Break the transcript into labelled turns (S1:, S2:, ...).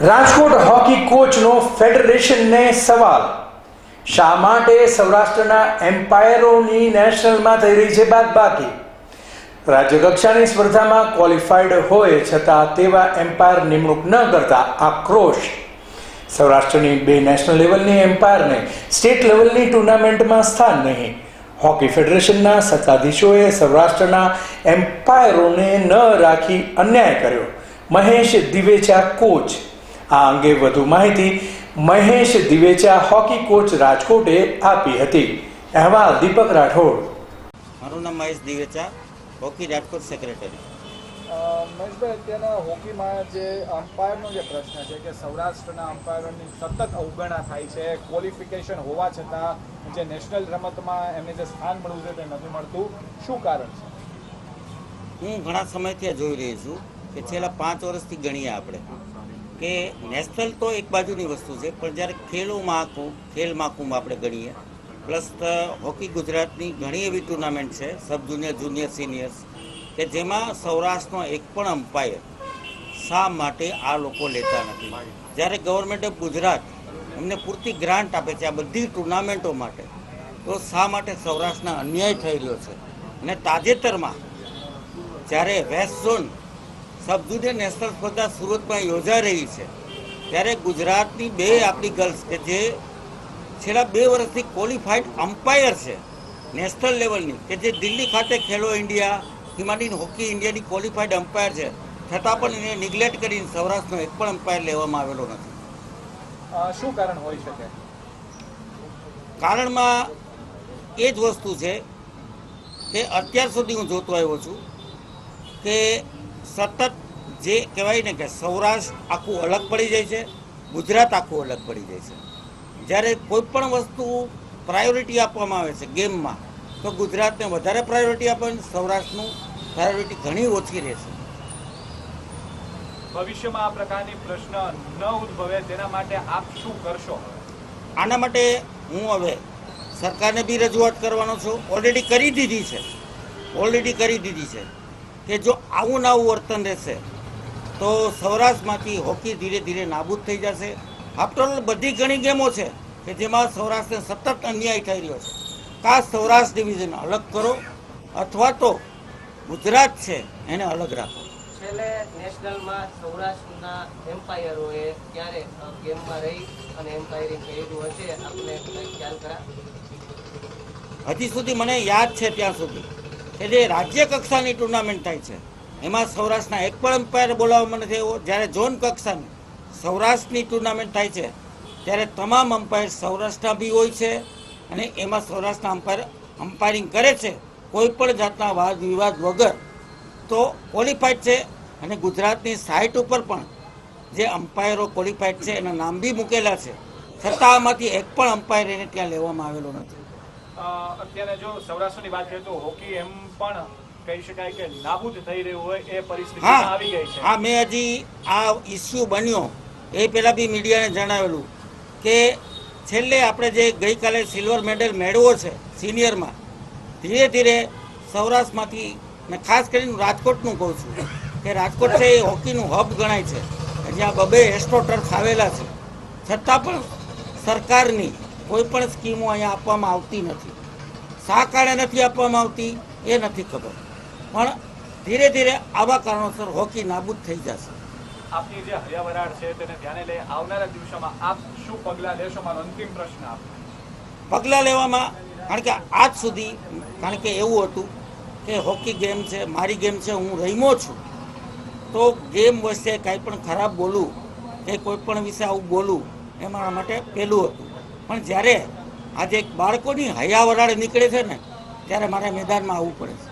S1: Rajkot hockey કોચનો ફેડરેશનને સવાલ. શા માટે સૌરાષ્ટ્રના એમ્પાયરોની નેશનલમાં થઈ રહી છે બાદબાકી? રાજ્યકક્ષાની સ્પર્ધામાં ક્વોલિફાઈડ હોય છતાં તેવા એમ્પાયર નિમણૂક ન કરતા આક્રોશ. સૌરાષ્ટ્રની બે નેશનલ લેવલની એમ્પાયરને સ્ટેટ લેવલની ટુર્નામેન્ટમાં સ્થાન નહીં. હોકી ફેડરેશનના સત્તાધીશોએ સૌરાષ્ટ્રના એમ્પાયરોને ન રાખી અન્યાય કર્યો. મહેશ દિવેચા કોચ આ અંગે વધુ માહિતી મહેશ દિવેચા હોકી કોચ રાજકોટે આપી હતી. અહેવાલ દીપક રાઠોડ.
S2: મારું નામ મહેશ દિવેચા હોકી રાજકોટ સેક્રેટરી
S3: અ, મહેશભાઈ અત્યારના હોકીમાં જે અમ્પાયરનો જે પ્રશ્ન છે કે સૌરાષ્ટ્રના અમ્પાયરોની સતત અવગણના થાય છે ક્વોલિફિકેશન હોવા છતાં જે નેશનલ રમતમાં એમને જે સ્થાન મળવું છે તે નથી મળતું. શું કારણ છે?
S2: હું ઘણા સમયથી જોઈ રહી છું કે છેલ્લા પાંચ વર્ષથી ગણીએ આપણે. કે નેશનલ તો એક બાજુની વસ્તુ છે, પણ જ્યારે ખેલો મહાકુંભ ખેલ મહાકુંભ આપણે ગણીએ, પ્લસ હોકી ગુજરાતની ઘણી એવી ટુર્નામેન્ટ છે, સબ જુનિયર જુનિયર, સિનિયર્સ, કે જેમાં સૌરાષ્ટ્રનો એક પણ અમ્પાયર શા માટે આ લોકો લેતા નથી? જ્યારે ગવર્મેન્ટ ઓફ ગુજરાત એમને પૂરતી ગ્રાન્ટ આપે છે આ બધી ટુર્નામેન્ટો માટે, તો શા માટે સૌરાષ્ટ્રના અન્યાય રહ્યો છે? અને તાજેતરમાં જ્યારે west zone sub junior national સ્પર્ધા સુરતમાં યોજાઈ રહી છે. ત્યારે ગુજરાતની બે આપણી ગર્લ્સ કે જે છેલ્લા બે વર્ષથી ક્વોલિફાઈડ અમ્પાયર છે નેશનલ લેવલની કે જે દિલ્હી ખાતે ખેલો ઇન્ડિયા હિમાડીન હોકી ઇન્ડિયાની ક્વોલિફાઈડ અમ્પાયર છે છતાં પણ એને નિગ્લેક્ટ કરીને સૌરાષ્ટ્રનો એક પણ અમ્પાયર લેવામાં આવેલો નથી.
S3: શું કારણ હોઈ શકે?
S2: કારણમાં એ જ વસ્તુ છે કે અત્યાર સુધી હું જોતો આવ્યો છું કે સતત જે કહેવાય ને કે સૌરાષ્ટ્ર આખું અલગ પડી જાય છે ગુજરાત આખું અલગ પડી જાય છે. જ્યારે કોઈ પણ વસ્તુ પ્રાયોરિટી આપવામાં આવે છે ગેમમાં તો ગુજરાતને વધારે પ્રાયોરિટી આપે સૌરાષ્ટ્રનું પ્રાયોરિટી ઘણી ઓછી રહેશે
S3: ભવિષ્યમાં આ પ્રકારની પ્રશ્ન ન ઉદ્ભવે તેના માટે આપ શું કરશો?
S2: આના માટે હું હવે સરકારને બી રજૂઆત કરવાનો છું. ઓલરેડી કરી દીધી છે. ઓલરેડી કરી દીધી છે. કે જો આવું ને આવું વર્તન રહેશે તો સૌરાષ્ટ્રમાંથી હોકી ધીરે ધીરે નાબૂદ થઈ જશે. આફ્ટરઓલ બધી ઘણી ગેમો છે કે જેમાં સૌરાષ્ટ્રને સતત અન્યાય થઈ રહ્યો છે. કાં સૌરાષ્ટ્ર ડિવિઝન અલગ કરો અથવા તો ગુજરાત છે એને અલગ રાખો.
S4: છેલ્લે નેશનલમાં સૌરાષ્ટ્રના એમ્પાયરોએ ક્યારે ગેમમાં રહી અને એમ્પાયરિંગ કર્યું હશે આપને ખ્યાલ ખરા?
S2: હજી સુધી મને યાદ છે ત્યાં સુધી. કે જે રાજ્ય કક્ષાની ટુર્નામેન્ટ થાય છે. એમાં સૌરાષ્ટ્રના એક પણ અમ્પાયર બોલાવવામાં નથી આવ્યો જ્યારે ઝોન કક્ષાની સૌરાષ્ટ્રની ટુર્નામેન્ટ થાય છે, ત્યારે તમામ અમ્પાયર સૌરાષ્ટ્રના બી હોય છે અને એમાં સૌરાષ્ટ્રના અમ્પાયર અમ્પાયરિંગ કરે છે, કોઈ પણ જાતના વાદ વિવાદ વગર. તો ક્વોલિફાઈડ છે અને ગુજરાતની સાઇટ ઉપર પણ જે અમ્પાયરો ક્વોલિફાઈડ છે, એના નામ બી મૂકેલા છે. છતાં આમાંથી એક પણ અમ્પાયર એને ત્યાં લેવામાં આવેલો નથી.
S3: અત્યારે જો સૌરાષ્ટ્રની વાત કરીએ તો હોકી એમ પણ કહી શકાય કે નાબૂદ થઈ રહ્યું હોય એ
S2: પરિસ્થિતિ
S3: આવી ગઈ છે.
S2: હા મેં હજી આ ઇસ્યુ બન્યો. એ પહેલાં બી મીડિયાને જણાવેલું કે છેલ્લે આપણે જે ગઈકાલે સિલ્વર મેડલ મેળવ્યો છે સિનિયરમાં ધીરે ધીરે સૌરાષ્ટ્રમાંથી મેં ખાસ કરીને રાજકોટનું કહું છું કે રાજકોટ છે એ હોકીનું હબ ગણાય છે. જ્યાં બબે એસ્ટ્રો ટર્ફ આવેલા છે. છતાં પણ સરકારની કોઈ પણ સ્કીમો અહીંયા આપવામાં આવતી નથી. શા કારણે નથી આપવામાં આવતી એ નથી ખબર. પણ ધીરે ધીરે આવા કારણોસર હોકી નાબૂદ થઈ જશે.
S3: આપની જે હરિયાવરાળ છે તેને ધ્યાને લઈ આવનારા દિવસોમાં આપ શું પગલાં લેશો? મારો અંતિમ પ્રશ્ન આપ
S2: પગલાં લેવામાં કારણ કે આજ સુધી કારણ કે એવું હતું કે હોકી ગેમ છે મારી ગેમ છે હું રહીમો છું. તો ગેમ વચ્ચે કાંઈ પણ ખરાબ બોલું કે કોઈ પણ વિશે આવું બોલું એ મારા માટે પહેલું હતું. પણ જ્યારે આજે બાળકોની હૈયા નીકળે છે ને ત્યારે મારે મેદાનમાં આવવું પડે છે.